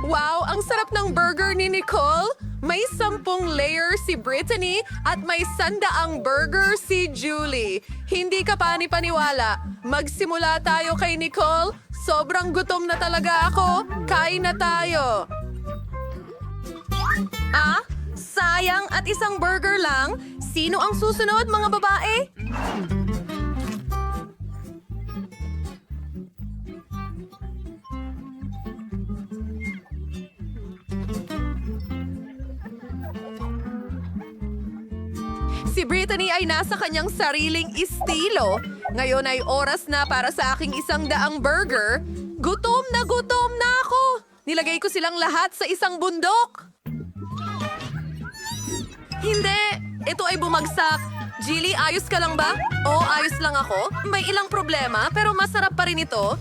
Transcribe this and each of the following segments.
Wow, ang sarap ng burger ni Nicole. May sampung layer si Brittany at may sandaang burger si Julie. Hindi ka pani-paniwala. Magsimula tayo kay Nicole. Sobrang gutom na talaga ako. Kain na tayo. Ah, sayang at isang burger lang. Sino ang susunod, mga babae? Si Brittany ay nasa kanyang sariling estilo. Ngayon ay oras na para sa aking isang daang burger. Gutom na gutom na ako! Nilagay ko silang lahat sa isang bundok. Hindi! Ito ay bumagsak. Jilly, ayos ka lang ba? Oo, ayos lang ako. May ilang problema, pero masarap pa rin ito.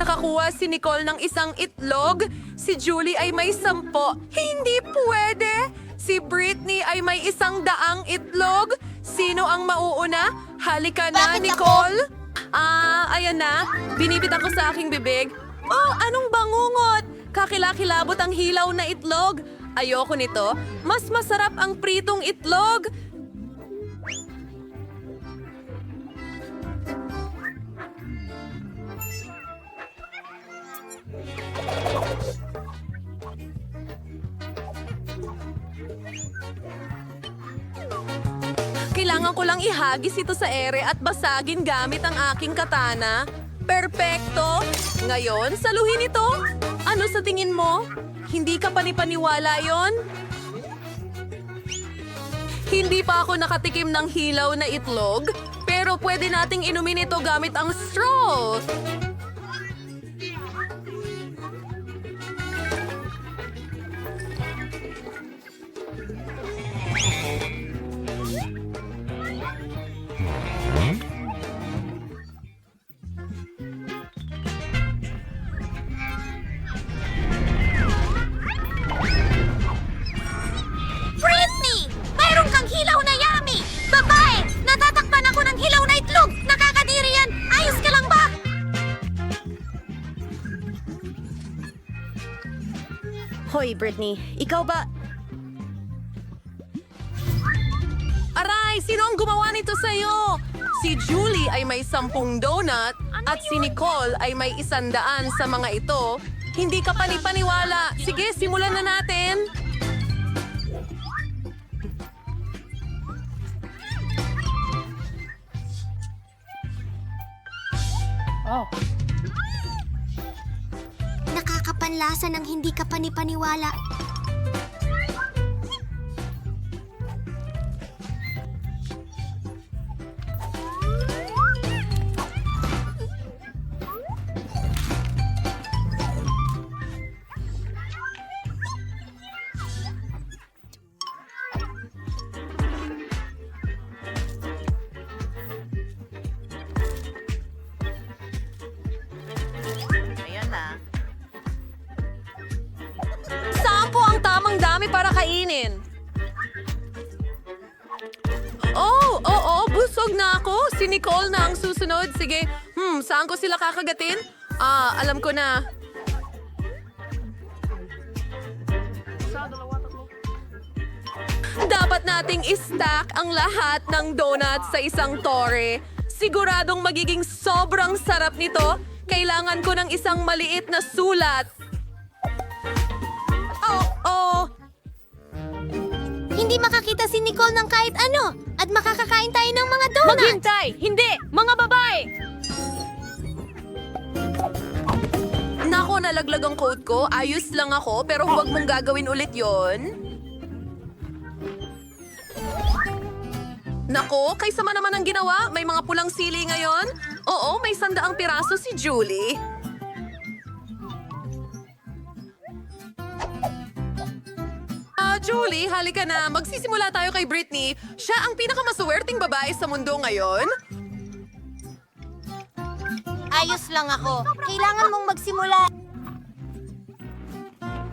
Nakakuha si Nicole ng isang itlog. Si Julie ay may sampo. Hindi pwede! Si Britney ay may isang daang itlog. Sino ang mauuna? Halika na, Bakit? Nicole! Ah, ayan na. Binibit ako sa aking bibig. Oh, anong bangungot? Kakilakilabot ang hilaw na itlog. Ayoko nito. Mas masarap ang pritong itlog. Kailangan ko lang ihagis ito sa ere at basagin gamit ang aking katana. Perpekto! Ngayon, saluhin ito. Ano sa tingin mo? Hindi ka panipaniwala yon? Hindi pa ako nakatikim ng hilaw na itlog, pero pwede nating inumin ito gamit ang straw. Hoy, Brittany, ikaw ba... Aray, sino ang gumawa nito sa'yo? Si Julie ay may sampung donut at si Nicole ay may isandaan sa mga ito. Hindi ka panipaniwala. Sige, simulan na natin. Nakakapanlasa ng hindi ka panipaniwala. Dami para kainin? Oh, oo, busog na ako. Si Nicole na ang susunod. Sige, hmm, saan ko sila kakagatin? Ah, alam ko na. Dapat nating i-stack ang lahat ng donuts sa isang tore. Siguradong magiging sobrang sarap nito. Kailangan ko ng isang maliit na sulat. Hindi makakita si Nicole ng kahit ano at makakakain tayo ng mga donuts. Maghintay! Hindi! Mga babae! Nako, nalaglag ang coat ko. Ayos lang ako, pero huwag mong gagawin ulit yon. Nako, kay sama naman ang ginawa. May mga pulang sili ngayon. Oo, may sandaang piraso si Julie. Julie, halika na. Magsisimula tayo kay Britney. Siya ang pinakamaswerteng babae sa mundo ngayon. Ayos lang ako. Kailangan mong magsimula.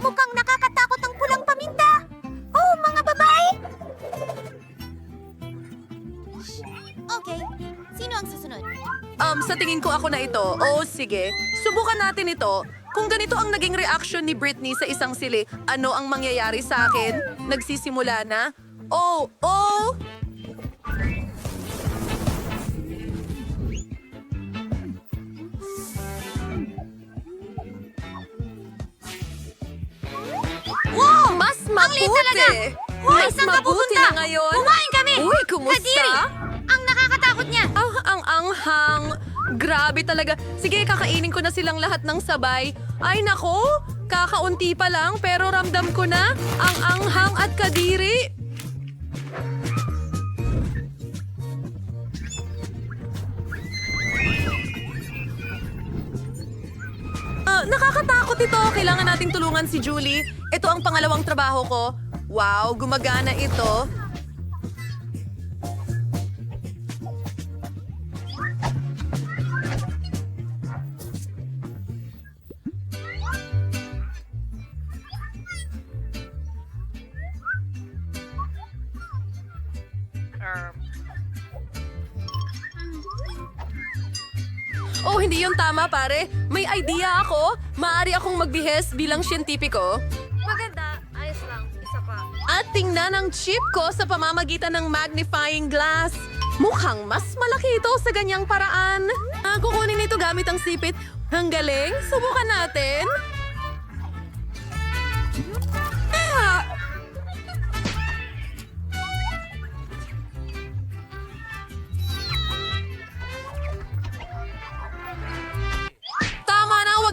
Mukhang nakakatakot ang pulang paminta. Oh, mga babae! Okay, sino ang susunod? Um, sa tingin ko ako na ito. Oo, sige. Subukan natin ito. Kung ganito ang naging reaction ni Britney sa isang sili, ano ang mangyayari sa akin? Nagsisimula na? Oh, oh! Wow! Mas Ang mabuti! talaga! Hoy, Mas saan ka mabuti pupunta? na ngayon. Kumain kami! Uy, kumusta? Kadiri! Ang nakakatakot niyan! Ah, ang anghang. Grabe talaga. Sige, kakainin ko na silang lahat ng sabay. Ay nako, kakaunti pa lang pero ramdam ko na ang anghang at kadiri. Ah, nakakatakot ito. Kailangan nating tulungan si Julie. Ito ang pangalawang trabaho ko. Wow, gumagana ito. Oh, hindi yun tama, pare. May idea ako. Maari akong magbihes bilang siyentipiko. Maganda. Ayos lang. Isa pa. At tingnan ang chip ko sa pamamagitan ng magnifying glass. Mukhang mas malaki ito sa ganyang paraan. Ah, kukunin ito gamit ang sipit. Ang galing. Subukan natin.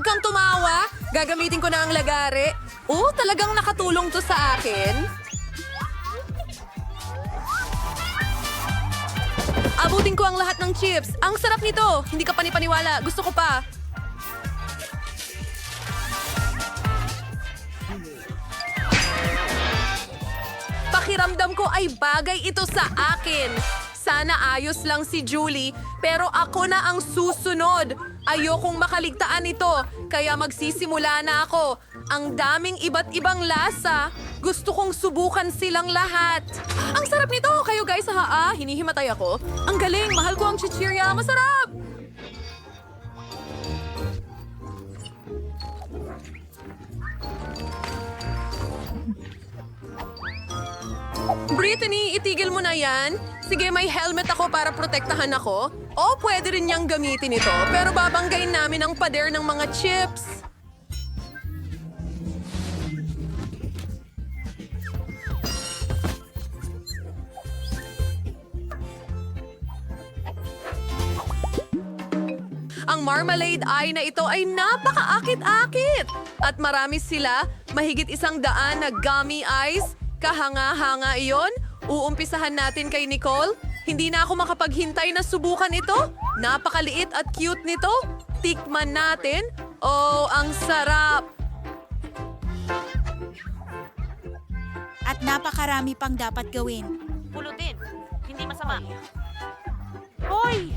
Kang tumawa. Gagamitin ko na ang lagari. Oh, talagang nakatulong to sa akin. Abutin ko ang lahat ng chips. Ang sarap nito. Hindi ka panipaniwala. Gusto ko pa. Pakiramdam ko ay bagay ito sa akin. Sana ayos lang si Julie, pero ako na ang susunod. Ayokong makaligtaan ito, kaya magsisimula na ako. Ang daming iba't ibang lasa. Gusto kong subukan silang lahat. Ang sarap nito! Kayo guys, ha? Ah, hinihimatay ako. Ang galing! Mahal ko ang chichirya. Masarap! Brittany, itigil mo na yan. Sige, may helmet ako para protektahan ako. O, pwede rin niyang gamitin ito. Pero babanggain namin ang pader ng mga chips. Ang marmalade eye na ito ay napakaakit-akit. At marami sila, mahigit isang daan na gummy eyes. Kahanga-hanga iyon. Uumpisahan natin kay Nicole. Hindi na ako makapaghintay na subukan ito. Napakaliit at cute nito. Tikman natin. Oh, ang sarap. At napakarami pang dapat gawin. Pulutin. Hindi masama. Hoy!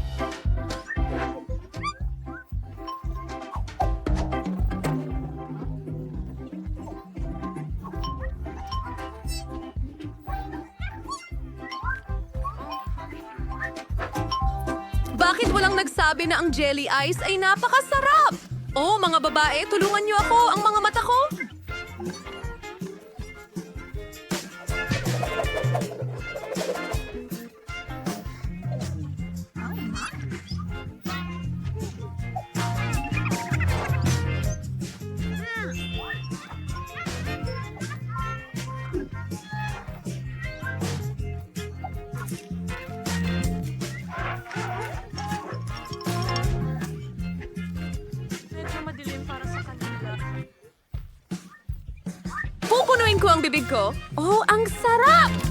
Bakit walang nagsabi na ang jelly ice ay napakasarap? Oh, mga babae, tulungan niyo ako, ang mga mata ko. Pupunuin ko ang bibig ko. Oh, ang sarap!